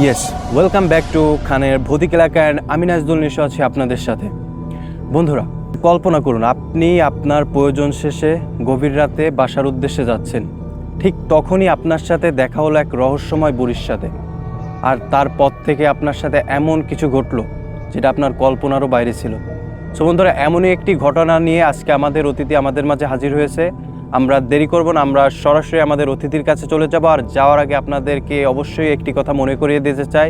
Yes welcome back to খানের ভৌতিক এলাকা অ্যান্ড আমি নাজদুল নিশো আছি আপনাদের সাথে। বন্ধুরা, কল্পনা করুন, আপনি আপনার প্রয়োজন শেষে গভীর রাতে বাসার উদ্দেশ্যে যাচ্ছেন। ঠিক তখনই আপনার সাথে দেখা হলো এক রহস্যময় বুড়ির সাথে। আর তারপর থেকে আপনার সাথে এমন কিছু ঘটলো, যেটা আপনার কল্পনারও বাইরে ছিল। সো বন্ধুরা, এমনই একটি ঘটনা নিয়ে আজকে আমাদের অতিথি আমাদের মাঝে হাজির হয়েছে। আমরা দেরি করব না, আমরা সরাসরি আমাদের অতিথির কাছে চলে যাব। আর যাওয়ার আগে আপনাদেরকে অবশ্যই একটি কথা মনে করিয়ে দিতে চাই।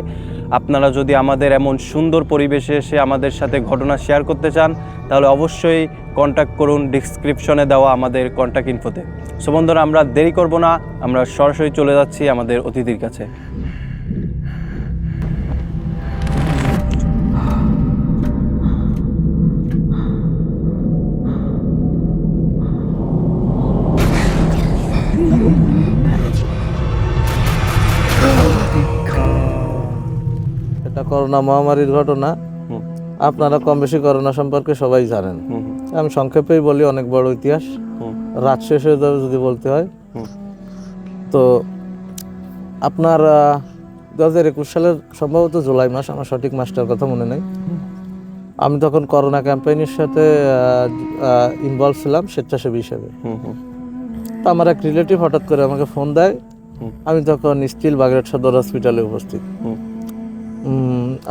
আপনারা যদি আমাদের এমন সুন্দর পরিবেশে এসে আমাদের সাথে ঘটনা শেয়ার করতে চান, তাহলে অবশ্যই কন্ট্যাক্ট করুন ডিসক্রিপশনে দেওয়া আমাদের কন্ট্যাক্ট ইনফোতে সো বন্ধুরা, আমরা দেরি করব না, আমরা সরাসরি চলে যাচ্ছি আমাদের অতিথির কাছে। করোনা মহামারীর ঘটনা আপনারা কম বেশি করোনা সম্পর্কে সবাই জানেন। আমি সংক্ষেপেই বলি অনেক বড় ইতিহাস। রাত শেষ হয়ে যাবে যদি বলতে হয়। তো আপনার দু হাজার একুশ সালের সম্ভবত জুলাই মাস আমার সঠিক মাসটার কথা মনে নেই। আমি তখন করোনা ক্যাম্পেইনের সাথে ইনভলভ ছিলাম স্বেচ্ছাসেবী হিসেবে। তো আমার এক রিলেটিভ হঠাৎ করে আমাকে ফোন দেয়। আমি তখন স্টিল বাগেরহাট সদর হসপিটালে উপস্থিত।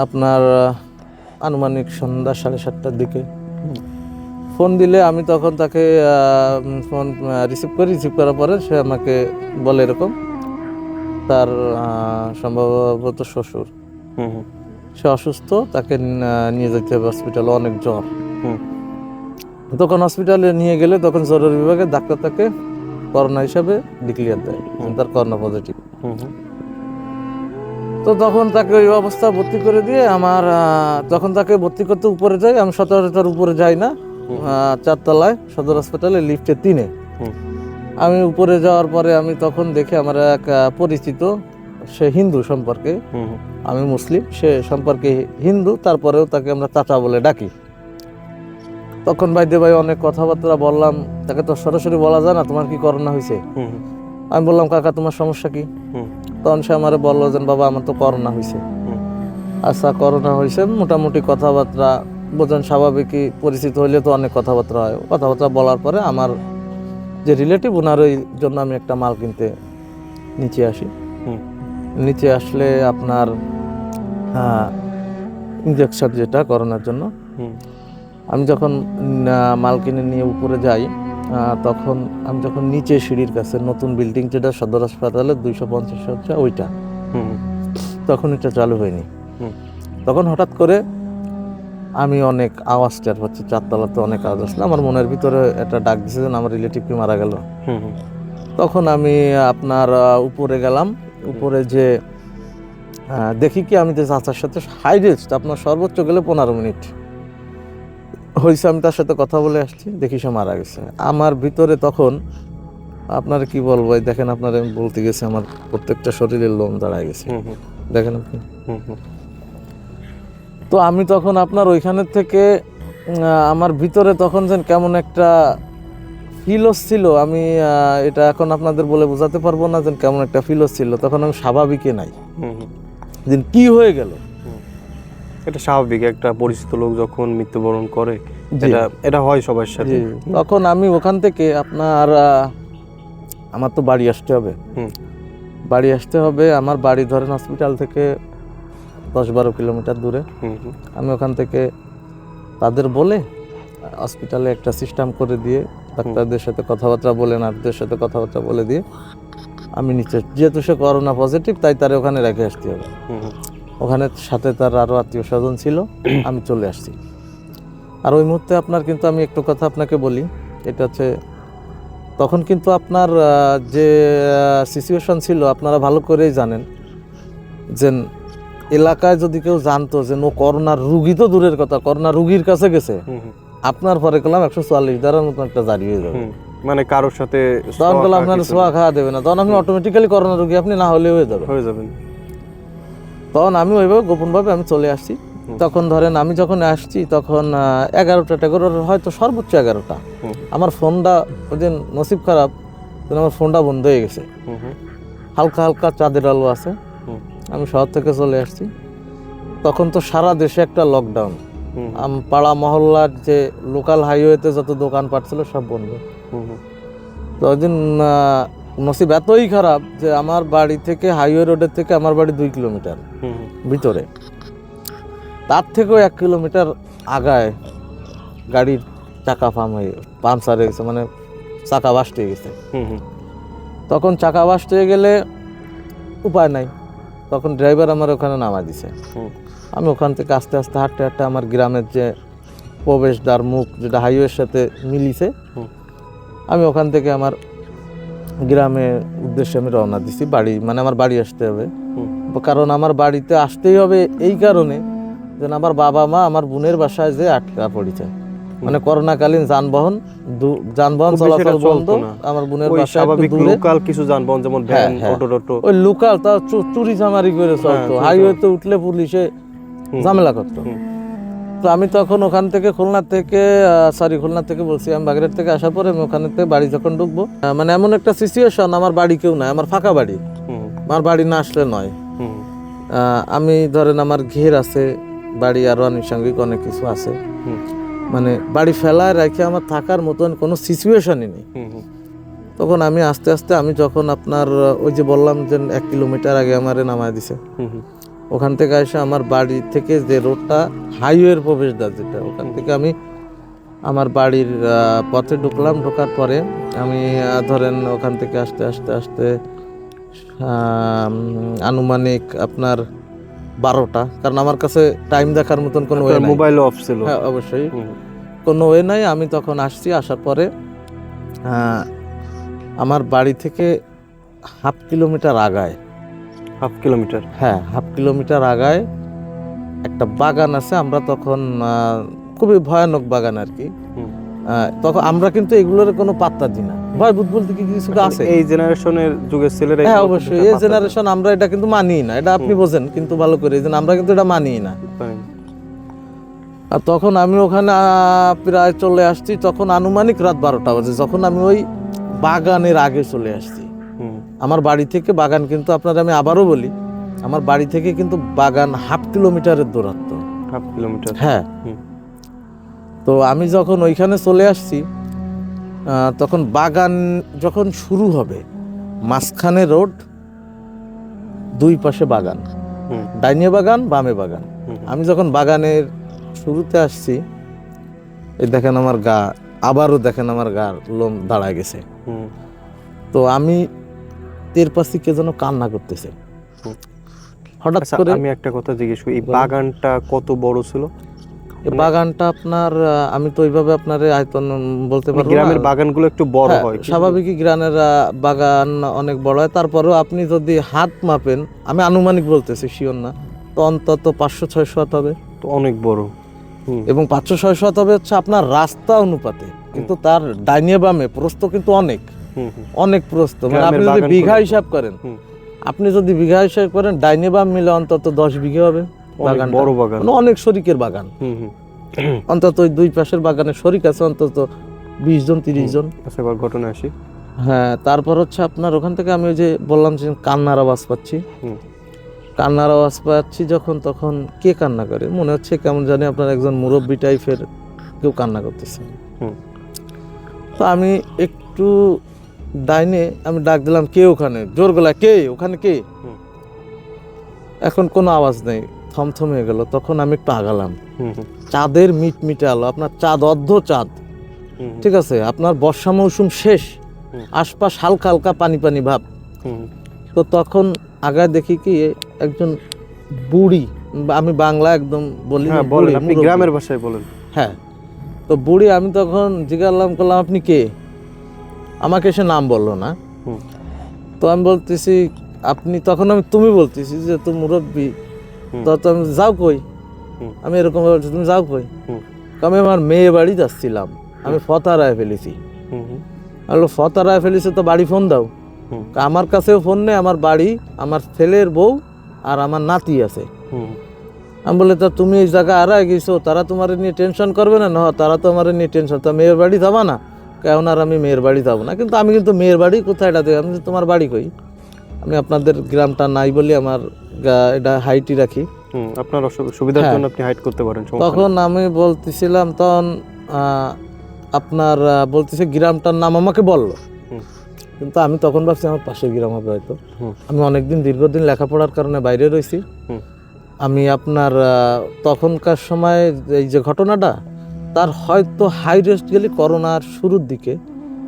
আপনার আনুমানিক সন্ধ্যা সাড়ে সাতটার দিকে। ফোন দিলে আমি তখন তাকে ফোন রিসিভ করি। রিসিভ করার পরে সে আমাকে বলে এরকম তার সম্ভবত শ্বশুর। সে অসুস্থ তাকে নিয়ে যেতে হবে হসপিটালে অনেক জ্বর। তখন হসপিটালে নিয়ে গেলে তখন জরুরি বিভাগে ডাক্তার তাকে করোনা হিসাবে ডিক্লিয়ার দেয়। তার করোনা পজিটিভ তো তখন তাকে ওই অবস্থা ভর্তি করে দিয়ে আমার তখন তাকে ভর্তি করতে উপরে যাই আমি সচরাচর উপরে যাই না চারতলায় সদর হাসপাতালে লিফটে তিনে। আমি উপরে যাওয়ার পরে আমি তখন দেখে আমার এক পরিচিত সে হিন্দু সম্পর্কে আমি মুসলিম সে সম্পর্কে হিন্দু তারপরেও তাকে আমরা চাচা বলে ডাকি। তখন ভাইদে ভাই অনেক কথাবার্তা বললাম তাকে তো সরাসরি বলা যায় না তোমার কি করোনা হয়েছে আমি বললাম কাকা তোমার সমস্যা কি? তখন সে আমার বলল যে বাবা আমার তো করোনা হয়েছে আচ্ছা করোনা হয়েছে মোটামুটি কথাবার্তা বোঝেন স্বাভাবিকই পরিচিত হইলে তো অনেক কথাবার্তা হয়। কথাবার্তা বলার পরে আমার যে রিলেটিভ ওনার ওই জন্য আমি একটা মাল কিনতে নিচে আসি। নিচে আসলে আপনার ইঞ্জেকশন যেটা করোনার জন্য। আমি যখন মাল কিনে নিয়ে উপরে যাই তখন আমি যখন নিচে সিঁড়ির কাছে নতুন বিল্ডিং যেটা সদর হাসপাতালে দুইশো পঞ্চাশ হচ্ছে ওইটা। তখন এটা চালু হয়নি। তখন হঠাৎ করে আমি অনেক আওয়াজ টের পাচ্ছি চারতলাতে অনেক আওয়াজ আসলে। আমার মনের ভিতরে একটা ডাক দিছে যে আমার রিলেটিভ কি মারা গেল। তখন আমি আপনার উপরে গেলাম। উপরে যে দেখি কি আমি যে চাচার সাথে হাইরেস্ট আপনার সর্বোচ্চ গেলে পনেরো মিনিট। হয়েছে আমি তার সাথে কথা বলে আসছি দেখি সে মারা গেছে। আমার ভিতরে তখন আপনার কি বলব দেখেন আপনার আমি বলতে গেছি আমার প্রত্যেকটা শরীরের লোম দাঁড়ায় গেছে। দেখেন আপনি? তো আমি তখন আপনার ওইখানের থেকে আমার ভিতরে তখন যেন কেমন একটা ফিল ছিল আমি এটা এখন আপনাদের বলে বোঝাতে পারব না যেন কেমন একটা ফিল ছিল তখন আমি স্বাভাবিকে নাই। যেন কি হয়ে গেল? এটা স্বাভাবিক একটা পরিচিত লোক যখন মৃত্যুবরণ করে এটা এটা হয় সবার সাথে। তখন আমি ওখান থেকে আপনার আমার তো বাড়ি আসতে হবে। হুম, বাড়ি আসতে হবে আমার বাড়ি ধরেন হসপিটাল থেকে দশ বারো কিলোমিটার দূরে। আমি ওখান থেকে তাদের বলে হসপিটালে একটা সিস্টেম করে দিয়ে ডাক্তারদের সাথে কথাবার্তা বলে নার্সদের সাথে কথাবার্তা বলে দিয়ে আমি নিচে যেহেতু সে করোনা পজিটিভ তাই তারা ওখানে রেখে আসতে হবে। ওখানে সাথে তার আরও আত্মীয় স্বজন ছিল আমি চলে আসছি। আর ওই মুহূর্তে আপনার কিন্তু আমি একটু কথা আপনাকে বলি এটা হচ্ছে তখন কিন্তু আপনার যে সিচুয়েশন ছিল আপনারা ভালো করেই জানেন যে এলাকায় যদি কেউ জানতো যে ও করোনার রুগী তো দূরের কথা করোনা রুগীর কাছে গেছে। আপনার পরে করলাম একশো চুয়াল্লিশ দ্বারার মতো একটা জারি হয়ে যাবে। মানে কারোর সাথে তখন করলাম আপনার কিছু সোয়া খাওয়া দেবে না তখন আপনি অটোমেটিক্যালি করোনা রুগী আপনি না হলে হয়ে যাবে। হয়ে যাবেন। তখন আমি ওইভাবে গোপনভাবে আমি চলে আসছি তখন ধরেন আমি যখন আসছি তখন এগারোটা টেগোরের হয়তো সর্বোচ্চ এগারোটা। আমার ফোনটা ওই দিন নসিব খারাপ আমার ফোনটা বন্ধ হয়ে গেছে। হালকা হালকা চাঁদের আলো আছে। আমি শহর থেকে চলে আসছি। তখন তো সারা দেশে একটা লকডাউন পাড়া মহল্লার যে লোকাল হাইওয়েতে যত দোকানপাট ছিল সব বন্ধ। তো ওই দিন নসিব এতই খারাপ যে আমার বাড়ি থেকে হাইওয়ে রোডের থেকে আমার বাড়ি দুই কিলোমিটার ভিতরে। তার থেকেও এক কিলোমিটার আগায় গাড়ির চাকা পাম হয়ে পামসার হয়ে গেছে মানে চাকা বাস্ট হয়ে গেছে। তখন চাকা বাস্ট হয়ে গেলে উপায় নাই। তখন ড্রাইভার আমার ওখানে নামা দিছে। আমি ওখান থেকে আস্তে আস্তে হাঁটতে হাঁটতে আমার গ্রামের যে প্রবেশদ্বার মুখ যেটা হাইওয়ের সাথে মিলিছে আমি ওখান থেকে আমার গ্রামের উদ্দেশ্যে আমি রওনা দিছি বাড়ি মানে আমার বাড়ি আসতে হবে। কারণ আমার বাড়িতে আসতেই হবে এই কারণে যেন আমার বাবা মা আমার বোনের বাসায় যে আটকা পড়েছে। মানে করোনাকালীন যানবাহন যানবাহন চলাচল বন্ধ চলতো আমার বোনের বাসায় লোকাল কিছু যানবাহন যেমন হ্যাঁ, ভ্যান হ্যাঁ। অটো টোটো। ওই লোকাল তা চুরি চামারি করে চলতো। চুরি হাইওয়েতে উঠলে পুলিশে ঝামেলা করতো। তো আমি তখন ওখান থেকে খুলনা থেকে সরি খুলনা থেকে বলছি আমি বাগেরহাট থেকে আসার পরে আমি ওখানে থেকে বাড়ি যখন ঢুকবো মানে এমন একটা সিচুয়েশন আমার বাড়ি কেউ নাই আমার ফাঁকা বাড়ি। আমার বাড়ি না আসলে নয়। আমি ধরেন আমার ঘের আছে বাড়ি আরও আনুষঙ্গিক অনেক কিছু আছে। মানে বাড়ি ফেলায় রেখে আমার থাকার মতন কোনো সিচুয়েশনই নেই। তখন আমি আস্তে আস্তে আমি যখন আপনার ওই যে বললাম যে এক কিলোমিটার আগে আমারে নামায় দিছে। ওখান থেকে এসে আমার বাড়ি থেকে যে রোডটা হাইওয়ের প্রবেশদ্বার যেটা ওখান থেকে আমি আমার বাড়ির পথে ঢুকলাম। ঢোকার পরে আমি ধরেন ওখান থেকে আসতে আসতে আসতে আনুমানিক আপনার বারোটা। কারণ আমার কাছে টাইম দেখার মতন কোনো ওয়ে মোবাইল অফ ছিল। হ্যাঁ অবশ্যই। কোনো ওয়ে নাই। আমি তখন আসছি আসার পরে আমার বাড়ি থেকে হাফ কিলোমিটার আগায়। Half kilometre. হ্যাঁ হাফ কিলোমিটার আগায় একটা বাগান আছে আমরা তখন খুবই ভয়ানক বাগান আর কি। তখন আমরা কিন্তু এগুলোর কোনো পাত্তা দিই না। ভয় ভূত বলতে কি কিছু আছে? এই জেনারেশনের যুগের ছেলেরা হ্যাঁ অবশ্যই। এই জেনারেশন আমরা এটা কিন্তু মানি না। এটা আপনি বোঝেন কিন্তু ভালো করে। এই আমরা কিন্তু এটা মানি না। আর তখন আমি ওখানে প্রায় চলে আসছি তখন আনুমানিক রাত বারোটা বাজে। যখন আমি ওই বাগানের আগে চলে আসছি। আমার বাড়ি থেকে বাগান কিন্তু আপনার আমি আবারও বলি আমার বাড়ি থেকে কিন্তু বাগান হাফ কিলোমিটারের দূরত্ব। Half kilometre? হ্যাঁ। তো আমি যখন ওইখানে চলে আসছি তখন বাগান যখন শুরু হবে মাঝখানে রোড দুই পাশে বাগান। ডাইনে বাগান বামে বাগান। আমি যখন বাগানের শুরুতে আসছি এই দেখেন আমার গা আবারও দেখেন আমার গা লোম দাঁড়ায় গেছে। তো আমি টের পাচ্ছি কে যেন কান্না করতেছে। হঠাৎ আচ্ছা করে আমি একটা কথা জিজ্ঞেস করি এই বাগানটা কত বড় ছিল? বাগানটা আপনার আমি তো ওইভাবে আপনার আয়তন বলতে মানে পারব গ্রামের বাগানগুলো একটু বড় হ্যাঁ, হয় স্বাভাবিকই গ্রামের বাগান অনেক বড় হয়। তারপরেও আপনি যদি হাত মাপেন আমি আনুমানিক বলতেছি শিওর না তো অন্তত পাঁচশো ছয়শো হাত হবে। তো অনেক বড়। এবং পাঁচশো ছয়শো হাত হবে হচ্ছে আপনার রাস্তা অনুপাতে। কিন্তু তার ডাইনে বামে প্রস্থ কিন্তু অনেক। অনেক প্রস্থ মানে আপনি যদি বিঘা হিসাব করেন আপনি যদি বিঘা হিসাব করেন ডাইনে বাম মিলে অন্তত দশ বিঘে হবে অনেক বড় বাগান। মানে অনেক শরিকের বাগান। অন্তত ওই দুই পাশের বাগানে শরিক আছে অন্তত বিশ জন তিরিশ জন। আচ্ছা এবার ঘটনা আসি। হ্যাঁ তারপর হচ্ছে আপনার ওখান থেকে আমি ওই যে বললাম যে কান্নার আওয়াজ পাচ্ছি। কান্নার আওয়াজ পাচ্ছি যখন তখন কে কান্না করে? মনে হচ্ছে কেমন জানি আপনার একজন মুরব্বী টাইপের কেউ কান্না করতেছে। তো আমি একটু ডাইনে আমি ডাক দিলাম কে ওখানে? জোর গলা কে? ওখানে কে? এখন কোনো আওয়াজ নেই থমথম হয়ে গেল। তখন আমি একটু আগালাম। চাঁদের মিট মিটে আলো আপনার চাঁদ অর্ধ চাঁদ। ঠিক আছে? আপনার বর্ষা মৌসুম শেষ। আশপাশ হালকা হালকা পানি পানি ভাব। তো তখন আগায় দেখি কি একজন বুড়ি আমি বাংলা একদম বলি হ্যাঁ না, বলেন আপনি গ্রামের ভাষায় বলেন। হ্যাঁ তো বুড়ি আমি তখন জিজ্ঞাসলাম করলাম আপনি কে? আমাকে সে নাম বলল না। তো আমি বলতেছি আপনি তখন আমি তুমি বলতেছি যে তো মুরব্বী। তো তো আমি যাও কই? আমি এরকম বলছি তুমি যাও কই? আমি আমার মেয়ে বাড়ি যাচ্ছিলাম। আমি ফতারায় ফেলেছি। বললাম, ফতারায় ফেলেছে তো বাড়ি ফোন দাও। আমার কাছেও ফোন নেই আমার বাড়ি আমার ছেলের বউ আর আমার নাতি আছে। আমি বলে তা তুমি এই জায়গায় আড়ায় গেছো তারা তোমার নিয়ে টেনশন করবে না? না তারা তো আমার নিয়ে টেনশন তা মেয়ের বাড়ি যাবা না? কেমন আর আমি মেয়ের বাড়ি যাব না কিন্তু আমি কিন্তু মেয়ের বাড়ি কোথায় এটা দেবো আমি তোমার বাড়ি কই? আমি আপনাদের গ্রামটা নাই বলি আমার এটা হাইটই রাখি। আপনার সুবিধার হ্যাঁ। জন্য আপনি হাইট করতে পারেন তখন আমি বলতেছিলাম তখন আপনার বলতেছে গ্রামটার নাম আমাকে বলল। কিন্তু আমি তখন ভাবছি আমার পাশের গ্রাম হবে হয়তো। আমি অনেকদিন দীর্ঘদিন লেখাপড়ার কারণে বাইরে রয়েছি। আমি আপনার তখনকার সময় এই যে ঘটনাটা তার হয়তো হাই রেস্ট গেলে করোনার শুরুর দিকে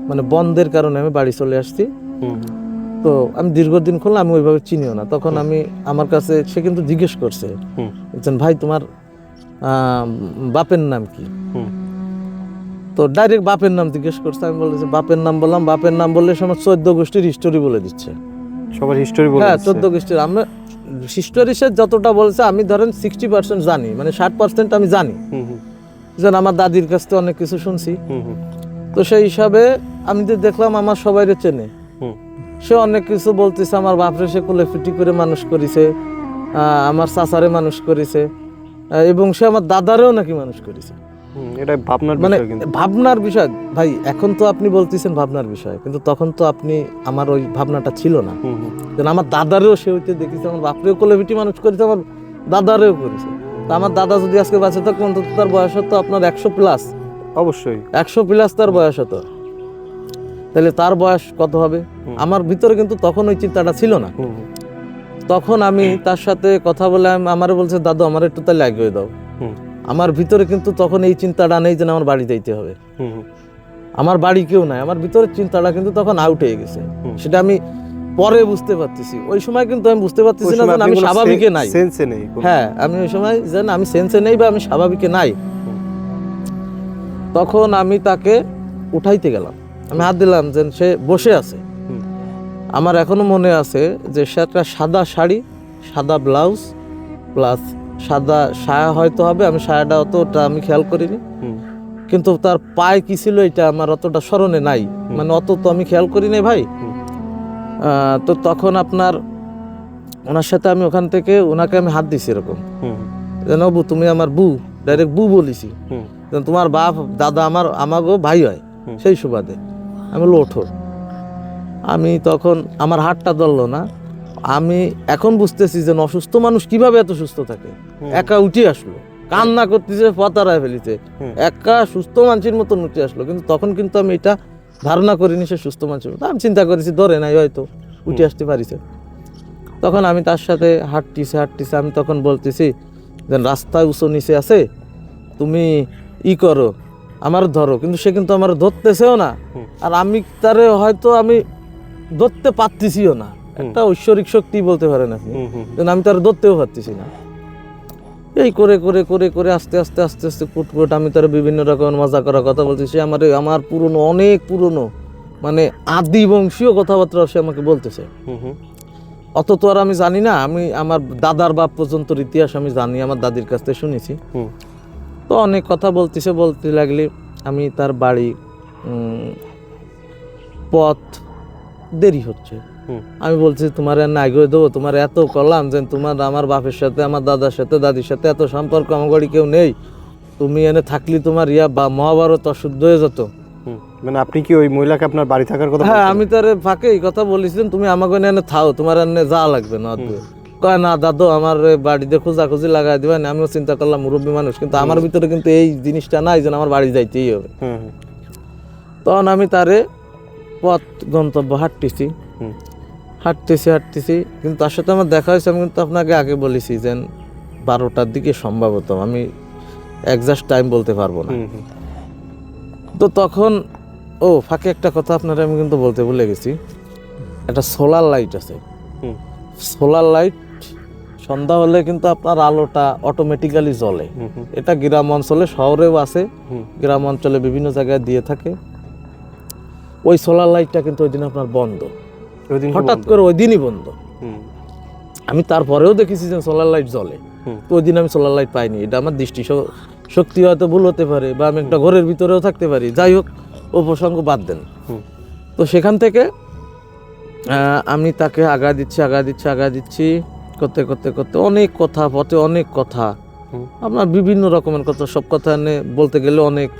মানে বন্ধের কারণে আমি বাড়ি চলে আসছি। তো আমি দীর্ঘদিন খুললাম আমি ওইভাবে চিনিও না। তখন আমি আমার কাছে সে কিন্তু জিজ্ঞেস করছে। বলছেন ভাই তোমার বাপের নাম কি? তো ডাইরেক্ট বাপের নাম জিজ্ঞেস করছে। আমি বলেছি বাপের নাম বললাম বাপের নাম বললে সময় চোদ্দ গোষ্ঠীর হিস্টোরি বলে দিচ্ছে। সবার হিস্টোরি বলে হ্যাঁ চোদ্দ গোষ্ঠীর। আমরা হিস্টোরি সে যতটা বলছে আমি ধরেন সিক্সটি পার্সেন্ট জানি মানে ষাট পার্সেন্ট আমি জানি। যেন আমার দাদির কাছ থেকে অনেক কিছু শুনছি। তো সেই হিসাবে আমি যে দেখলাম আমার সবাইরে চেনে। সে অনেক কিছু বলতেছে আমার বাপরে সে কোলে ফিটি করে মানুষ করেছে আমার চাচারে মানুষ করেছে এবং সে আমার দাদারেও নাকি মানুষ করেছে। এটা ভাবনার মানে ভাবনার বিষয়। ভাই এখন তো আপনি বলতেছেন ভাবনার বিষয় কিন্তু তখন তো আপনি আমার ওই ভাবনাটা ছিল না। আমার দাদারেও সে হইতে দেখেছে আমার বাপরেও কোলে ফিটি মানুষ করেছে আমার দাদারেও করেছে। তা আমার দাদা যদি আজকে বাঁচে থাকতো অন্তত তার বয়স হতো আপনার একশো প্লাস অবশ্যই। একশো প্লাস তার বয়স হতো। তাহলে তার বয়স কত হবে? আমার ভিতরে কিন্তু তখন ওই চিন্তাটা ছিল না। তখন আমি তার সাথে কথা বলে আমি আমার বলছে দাদু আমার একটু তাহলে এগিয়ে দাও। আমার ভিতরে কিন্তু তখন এই চিন্তাটা নেই যে আমার বাড়ি যাইতে হবে। আমার বাড়ি কেউ নাই। আমার ভিতরের চিন্তাটা কিন্তু তখন আউট হয়ে গেছে। সেটা আমি পরে বুঝতে পারতেছি। ওই সময় কিন্তু আমি বুঝতে পারতেছি না আমি স্বাভাবিকে নাই। সেন্সে নেই হ্যাঁ আমি ওই সময় যেন আমি সেন্সে নেই বা আমি স্বাভাবিকে নাই। তখন আমি তাকে উঠাইতে গেলাম। আমি হাত দিলাম যে সে বসে আছে। আমার এখনও মনে আছে যে সে একটা সাদা শাড়ি সাদা ব্লাউজ প্লাস সাদা সায়া হয়তো হবে আমি সায়াটা অতটা আমি খেয়াল করিনি। কিন্তু তার পায়ে কি ছিল এটা আমার অতটা স্মরণে নাই। মানে অত তো আমি খেয়াল করি নাই ভাই। তো তখন আপনার ওনার সাথে আমি ওখান থেকে ওনাকে আমি হাত দিছি এরকম। যেন বু তুমি আমার বু ডাইরেক্ট বু বলিছি। তোমার বাপ দাদা আমার আমাগো ভাই হয়। সেই সুবাদে আমি ওঠো আমি তখন আমার হাতটা ধরলো না। আমি এখন বুঝতেছি যে অসুস্থ মানুষ কীভাবে এত সুস্থ থাকে? একা উঠে আসলো। কান্না করতেছে পতারায় ফেলিছে। হুম। একা সুস্থ মানুষের মতন উঠে আসলো। কিন্তু তখন কিন্তু আমি এটা ধারণা করিনি সে সুস্থ মানুষের মতো আমি চিন্তা করেছি ধরে নাই হয়তো উঠে আসতে পারিছে। তখন আমি তার সাথে হাঁটতেছি হাঁটতেছি আমি তখন বলতেছি যে রাস্তায় উঁচু নিচে আছে তুমি ই করো আমার ধরো। কিন্তু সে কিন্তু আমার ধরতেছেও না। আর আমি তারে হয়তো আমি ধরতে পারতেছিও না। একটা ঐশ্বরিক শক্তি বলতে পারেন আপনি। আমি তার ধরতেও পারতেছি না। এই করে করে করে করে আস্তে আস্তে আস্তে আস্তে কুটকুট আমি তার বিভিন্ন রকমের মজা করা কথা বলছি। সে আমার আমার পুরনো অনেক পুরনো মানে আদি বংশীয় কথাবার্তা সে আমাকে বলতেছে। অত তো আর আমি জানি না আমি আমার দাদার বাপ পর্যন্ত ইতিহাস আমি জানি আমার দাদির কাছ থেকে শুনেছি। তো অনেক কথা বলতেছে বলতে লাগলে আমি তার বাড়ি পথ দেরি হচ্ছে। আমি বলছি তোমার না এগিয়ে দেবো তোমার এত করলাম যে তোমার আমার বাপের সাথে আমার দাদার সাথে দাদির সাথে এত সম্পর্ক আমার বাড়ি কেউ নেই। তুমি এনে থাকলে তোমার ইয়া বা মহাভারত অশুদ্ধ হয়ে যেত। মানে আপনি কি ওই মহিলাকে আপনার বাড়ি থাকার কথা হ্যাঁ আমি তার ফাঁকে এই কথা বলেছিলাম তুমি আমাকে এনে থাও তোমার এনে যা লাগবে না কয় না দাদু আমার বাড়িতে খোঁজাখুঁজি লাগাই দিবেন আমিও চিন্তা করলাম মুরব্বী মানুষ কিন্তু আমার ভিতরে কিন্তু এই জিনিসটা নাই যেন আমার বাড়ি যাইতেই হবে। তখন আমি তারে পথ গন্তব্য হাঁটতেছি। হাঁটতেছি হাঁটতেছি। কিন্তু তার সাথে আমার দেখা হয়েছে আমি কিন্তু আপনাকে আগে বলেছি যে বারোটার দিকে সম্ভবত আমি একজাস্ট টাইম বলতে পারব না। তো তখন ও ফাঁকে একটা কথা আপনারা আমি কিন্তু বলতে ভুলে গেছি। একটা সোলার লাইট আছে। সোলার লাইট সন্ধ্যা হলে কিন্তু আপনার আলোটা অটোমেটিক্যালি জ্বলে। এটা গ্রাম অঞ্চলে শহরেও আছে। গ্রাম অঞ্চলে বিভিন্ন জায়গায় দিয়ে থাকে। ওই সোলার লাইটটা কিন্তু ওই দিন আপনার বন্ধ। হঠাৎ করে ওই দিনই বন্ধ আমি তারপরেও দেখেছি যে সোলার লাইট জ্বলে। তো ওই দিন আমি সোলার লাইট পাইনি। এটা আমার দৃষ্টি শক্তি হয়তো ভুল হতে পারে বা আমি একটা ঘরের ভিতরেও থাকতে পারি। যাই হোক ও প্রসঙ্গ বাদ দেন। তো সেখান থেকে আমি তাকে আগা দিচ্ছি আগা দিচ্ছি আগা দিচ্ছি। করতে করতে করতে অনেক কথা পথে অনেক কথা। আপনার বিভিন্ন রকমের কথা সব কথা বলতে গেলে অনেক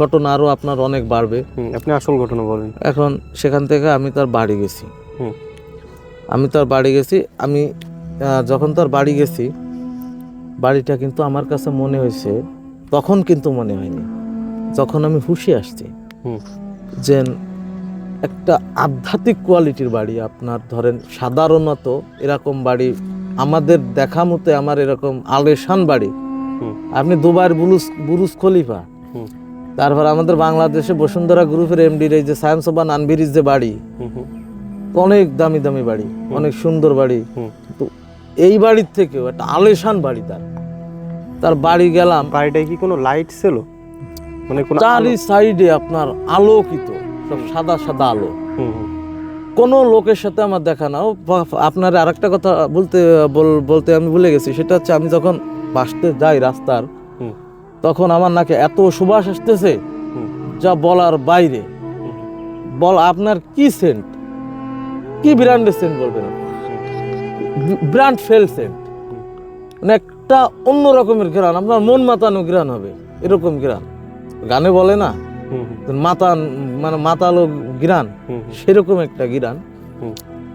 ঘটনা আরও আপনার অনেক বাড়বে। আপনি আসল ঘটনা বলেন। এখন সেখান থেকে আমি তার বাড়ি গেছি। আমি তার বাড়ি গেছি আমি যখন তার বাড়ি গেছি বাড়িটা কিন্তু আমার কাছে মনে হয়েছে তখন কিন্তু মনে হয়নি। যখন আমি হুশে আসছি যে একটা আধ্যাত্মিক কোয়ালিটির বাড়ি আপনার ধরেন সাধারণত এরকম বাড়ি আমাদের দেখা মতে আমার এরকম আলেশান বাড়ি। আপনি দুবার বুরুজ বুরুজ খলিফা তারপর আমাদের বাংলাদেশে বসুন্ধরা গ্রুপের এমডির এই যে সায়েন্স বা নানবিরিজ যে বাড়ি অনেক দামি দামি বাড়ি অনেক সুন্দর বাড়ি। তো এই বাড়ির থেকেও একটা আলেশান বাড়ি তার। তার বাড়ি গেলাম। বাড়িটায় কি কোনো লাইট ছিল? মানে কোনো চারি সাইডে আপনার আলোকিত সব সাদা সাদা আলো। কোনো লোকের সাথে আমার দেখা না। আপনার আরেকটা কথা বলতে বল- বলতে আমি ভুলে গেছি। সেটা হচ্ছে আমি যখন বাসতে যাই রাস্তার তখন আমার নাকে এত সুবাস আসতেছে যা বলার বাইরে। বল, আপনার কি সেন্ট কি ব্র্যান্ডের সেন্ট বলবেন ব্র্যান্ড ফেল সেন্ট মানে একটা অন্য রকমের গ্রান আপনার মন মাতানো গ্রান হবে, এরকম গ্রান গানে বলে না মাতান মানে মাতালো গ্রান সেরকম একটা গিরান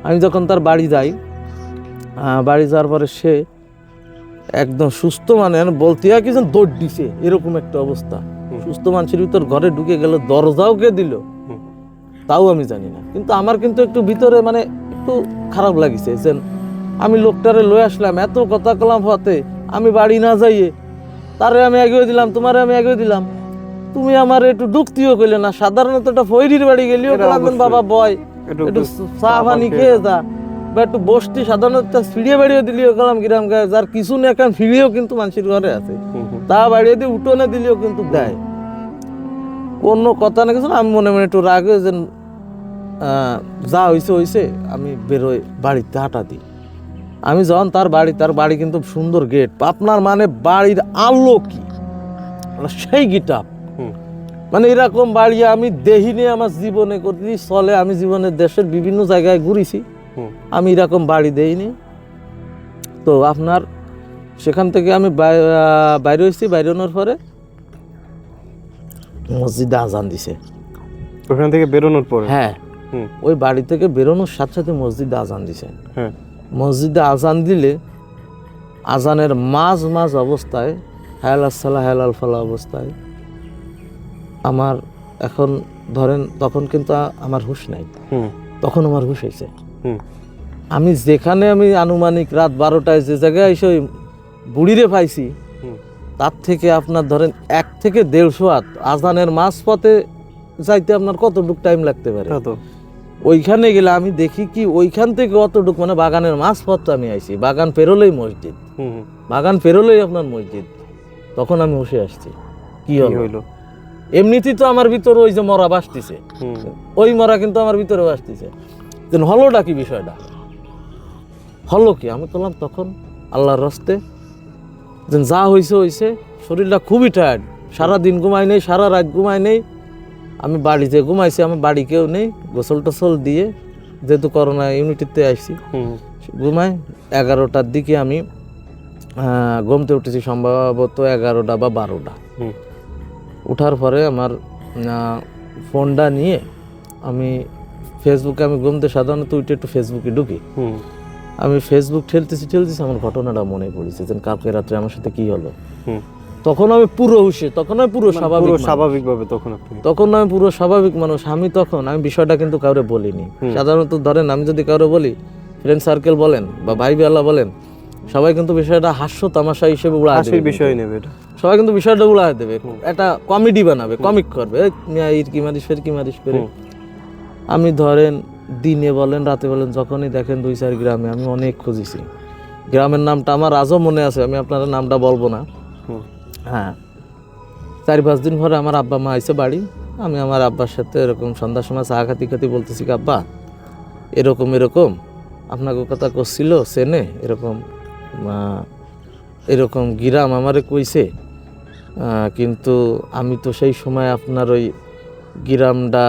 আমি যখন তার বাড়ি যাই বাড়ি যাওয়ার পরে সে একদম সুস্থ মানে বলতে হয় কি দৌড় দিছে এরকম একটা অবস্থা। সুস্থ মানুষের ভিতর ঘরে ঢুকে গেল দরজাও কে দিল? তাও আমি জানি না। কিন্তু আমার কিন্তু একটু ভিতরে মানে একটু খারাপ লাগিছে যে আমি লোকটারে লয়ে আসলাম এত কথা কলাম হতে আমি বাড়ি না যাইয়ে তারে আমি এগিয়ে দিলাম তোমারে আমি এগিয়ে দিলাম। তুমি আমার একটু দুঃখতিও কইলে না সাধারণত একটা ফৈরির বাড়ি গেলিও বাবা বয় একটু চা পানি খেয়ে যা। বা একটু বসতি সাধারণত ফিরিয়ে বাড়িয়ে দিলিও গেলাম গ্রাম গায়ে। যার কিছু না এখন ফিরিয়েও কিন্তু মানুষের ঘরে আছে। তা বাড়িয়ে দিয়ে উঠোনে দিলেও কিন্তু দেয়। অন্য কথা না কিছু আমি মনে মনে একটু রাগে যে যা হইছে হইছে আমি বেরোই বাড়িতে হাঁটা দিই। আমি যখন তার বাড়ি তার বাড়ি কিন্তু সুন্দর গেট আপনার মানে বাড়ির আলো কি? মানে সেই গিটাপ। মানে এরকম বাড়ি আমি দেখিনি আমার জীবনে করতে চলে আমি জীবনে দেশের বিভিন্ন জায়গায় ঘুরেছি। আমি এরকম বাড়ি দেইনি। তো আপনার সেখান থেকে আমি বাইরে হয়েছি বাইরে হওয়ার পরে মসজিদে আজান দিছে। ওখান থেকে বেরোনোর পরে? হ্যাঁ। ওই বাড়ি থেকে বেরোনোর সাথে সাথে মসজিদে আজান দিছে। হ্যাঁ। মসজিদে আজান দিলে আজানের মাঝ মাঝ অবস্থায় হায়াল আসসালা হায়াল আলফালা অবস্থায় আমার এখন ধরেন তখন কিন্তু আমার হুশ নাই। তখন আমার হুশ হয়েছে। আমি যেখানে আমি আনুমানিক রাত বারোটায় যে জায়গায় এসে ওই বুড়িরে পাইছি তার থেকে আপনার ধরেন এক থেকে দেড়শো হাত আজানের মাঝ পথে যাইতে আপনার কতটুক টাইম লাগতে পারে? ওইখানে গেলে আমি দেখি কি ওইখান থেকে অতটুক মানে বাগানের মাঝ পথটা আমি আইছি। বাগান পেরোলেই মসজিদ। বাগান পেরোলেই আপনার মসজিদ। তখন আমি বসে আসছি। কি হলো? এমনিতেই তো আমার ভিতরে ওই যে মরা বাসতিছে ওই মরা কিন্তু আমার ভিতরে আসতেছে দেন হলোটা কি বিষয়টা? হলো কি? আমি করলাম তখন আল্লাহর রস্তে দেন যা হয়েছে হয়েছে শরীরটা খুবই টায়ার্ড সারা দিন ঘুমাই নেই সারা রাত ঘুমাই নেই। আমি বাড়িতে ঘুমাইছি আমার বাড়ি কেউ নেই। গোসল টোসল দিয়ে যেহেতু করোনা ইউনিটিতে আসছি ঘুমাই। এগারোটার দিকে আমি ঘুমতে উঠেছি সম্ভবত এগারোটা বা বারোটা। উঠার পরে আমার ফোনটা নিয়ে আমি ফেসবুকে আমি ঘুমতে সাধারণত উঠে একটু ফেসবুকে ঢুকি। আমি ফেসবুক ঠেলতেছি ঠেলতেছি আমার ঘটনাটা মনে পড়েছে যে কালকে রাত্রে আমার সাথে কি হলো। তখন আমি পুরো হুশে তখন আমি পুরো মানে স্বাভাবিক স্বাভাবিকভাবে তখন তখন আমি পুরো স্বাভাবিক মানুষ আমি তখন আমি বিষয়টা কিন্তু কাউরে বলিনি। সাধারণত ধরেন আমি যদি কাউরে বলি ফ্রেন্ড সার্কেল বলেন বা ভাই বেলা বলেন সবাই কিন্তু বিষয়টা হাস্য তামাশা হিসেবে উড়া হাসির বিষয় নেবে এটা। সবাই কিন্তু বিষয়টা উড়ায় দেবে। একটা কমেডি বানাবে কমিক করবে মিয়া ইরকি মারিস ফেরকি মারিস করে। আমি ধরেন দিনে বলেন রাতে বলেন যখনই দেখেন দুই চার গ্রামে আমি অনেক খুঁজেছি। গ্রামের নামটা আমার আজও মনে আছে আমি আপনার নামটা বলব না। হ্যাঁ। চার পাঁচ দিন পরে আমার আব্বা মা আইসে বাড়ি আমি আমার আব্বার সাথে এরকম সন্ধ্যার সময় চা খাতি খাতি বলতেছি আব্বা এরকম এরকম আপনাকে কথা করছিল সেনে এরকম এরকম গিরাম আমারে কইছে কিন্তু আমি তো সেই সময় আপনার ওই গিরামটা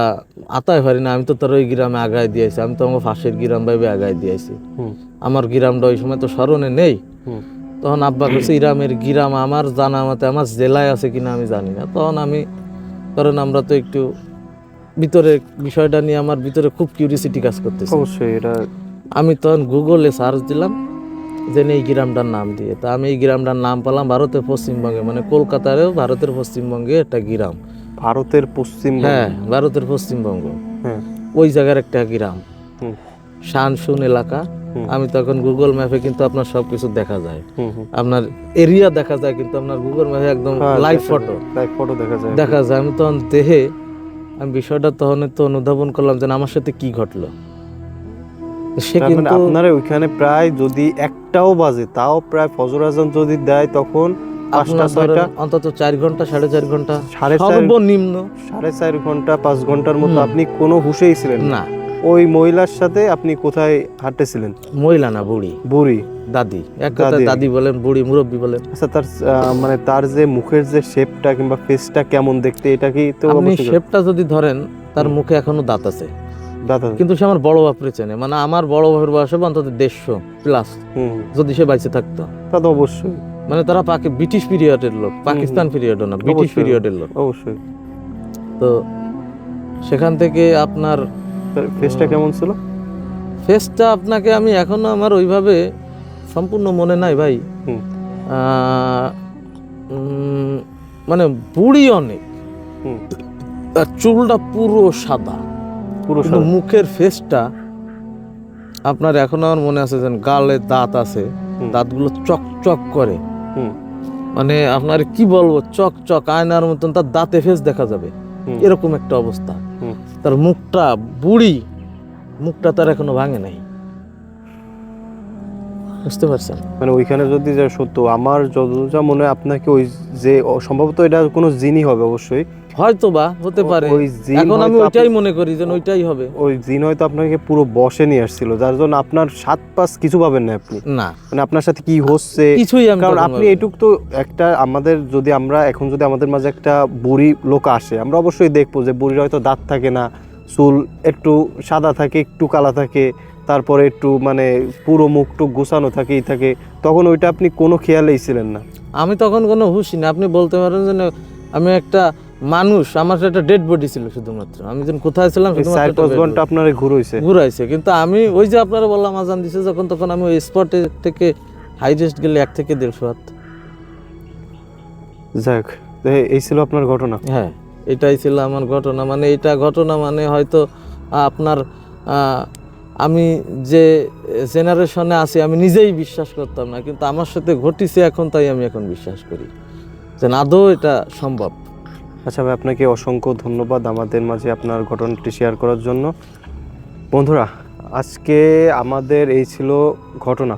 আতায় পারি না আমি তো তার ওই গ্রামে আগায় দিয়েছি আমি তো আমার ফাঁসের গিরাম ভাবে আগায় দিয়েছি। আমার গ্রামটা ওই সময় তো স্মরণে নেই। তখন আব্বা কাছে ইরামের গিরাম আমার জানা মতে আমার জেলায় আছে কিনা আমি জানি না। তখন আমি কারণ আমরা তো একটু ভিতরে বিষয়টা নিয়ে আমার ভিতরে খুব কিউরিসিটি কাজ করতেছে। অবশ্যই এটা আমি তখন গুগলে সার্চ দিলাম যে এই গ্রামটার নাম দিয়ে। তা আমি এই গ্রামটার নাম পেলাম ভারতের পশ্চিমবঙ্গে মানে কলকাতারেও ভারতের পশ্চিমবঙ্গে একটা গ্রাম। ভারতের পশ্চিম হ্যাঁ ভারতের পশ্চিমবঙ্গ। হ্যাঁ। ওই জায়গার একটা গ্রাম। শানসুন এলাকা। আমি তখন গুগল ম্যাপে কিন্তু আপনার সব কিছু দেখা যায়। আপনার এরিয়া দেখা যায় কিন্তু আপনার গুগল ম্যাপে একদম লাইভ ফটো লাইভ ফটো দেখা যায়। দেখা যায়। আমি তখন দেহে আমি বিষয়টা তখন তো অনুধাবন করলাম যে আমার সাথে কি ঘটলো। সে মানে কিন্তু আপনারা ওইখানে প্রায় যদি একটাও বাজে তাও প্রায় ফজর আজান যদি দেয় তখন পাঁচটা ছয়টা। অন্তত চার ঘণ্টা সাড়ে চার ঘণ্টা সর্বনিম্ন। সাড়ে চার ঘণ্টা পাঁচ ঘণ্টার মতো আপনি কোনো হুশেই ছিলেন না। ওই মহিলার সাথে আপনি কোথায় হাঁটতেছিলেন মহিলা না বুড়ি। বুড়ি। দাদি। এক কথা দাদি। বলেন বুড়ি মুরব্বী বলেন। আচ্ছা তার মানে তার যে মুখের যে শেপটা কিংবা ফেসটা কেমন দেখতে এটা কি তো আপনি শেপটা যদি ধরেন তার মুখে এখনও দাঁত আছে। কিন্তু সে আমার বড় বাপরে চেনে। মানে আমার বড় বাপের বয়স হবে অন্তত দেড়শো প্লাস যদি সে বাইচে থাকতো। তা তো অবশ্যই। মানে তারা পাকি ব্রিটিশ পিরিয়ডের লোক পাকিস্তান পিরিয়ডও না ব্রিটিশ। পিরিয়ডের লোক। অবশ্যই। তো সেখান থেকে আপনার ফেসটা কেমন ছিল? ফেসটা আপনাকে আমি এখনও আমার ওইভাবে সম্পূর্ণ মনে নাই ভাই। মানে বুড়ি অনেক। আর চুলটা পুরো সাদা। পুরো সাদা। মুখের ফেসটা আপনার এখন আমার মনে আছে যেন গালে দাঁত আছে। দাঁতগুলো চকচক করে। মানে আপনার কি বলব চক চক আয়নার মতন তার দাঁতে ফেস দেখা যাবে। এরকম একটা অবস্থা। তার মুখটা বুড়ি মুখটা তার এখনও ভাঙে নাই। বুঝতে পারছেন? মানে ওইখানে যদি যে সত্য আমার যতটা মনে হয় আপনাকে ওই যে সম্ভবত এটা কোনো জিনই হবে অবশ্যই। হয়তো বা হতে পারে। এখন আমি ওইটাই মনে করি যে ওইটাই হবে। ওই জিন হয়তো আপনাকে পুরো বসে নিয়ে আসছিল যার জন্য আপনার সাত কিছু পাবেন না আপনি। না। মানে আপনার সাথে কি হচ্ছে? কিছুই আমি কারণ আপনি এটুক তো একটা আমাদের যদি আমরা এখন যদি আমাদের মাঝে একটা বুড়ি লোক আসে আমরা অবশ্যই দেখব যে বুড়ির হয়তো দাঁত থাকে না চুল একটু সাদা থাকে একটু কালা থাকে তারপরে একটু মানে পুরো মুখটুক গোছানো থাকে এই থাকে তখন ওইটা আপনি কোনো খেয়ালেই ছিলেন না। আমি তখন কোনো হুশি না। আপনি বলতে পারেন যে আমি একটা মানুষ আমার একটা ডেড বডি ছিল শুধুমাত্র। আমি যখন কোথায় ছিলাম শুধুমাত্র চার পাঁচ ঘণ্টা আপনার ঘুরোইছে। ঘুরাইছে। কিন্তু আমি ওই যে আপনারা বললাম আজান দিছে যখন তখন আমি ওই স্পটে থেকে হাইরেস্ট গেলে এক থেকে দেড়শো হাত। যাক এই ছিল আপনার ঘটনা। হ্যাঁ এটাই ছিল আমার ঘটনা। মানে এটা ঘটনা মানে হয়তো আপনার আহ, আমি যে জেনারেশনে আছি আমি নিজেই বিশ্বাস করতাম না। কিন্তু আমার সাথে ঘটিছে এখন তাই আমি এখন বিশ্বাস করি। যে আদৌ এটা সম্ভব। আচ্ছা ভাই, আপনাকে অসংখ্য ধন্যবাদ আমাদের মাঝে আপনার ঘটনাটি শেয়ার করার জন্য। বন্ধুরা, আজকে আমাদের এই ছিল ঘটনা।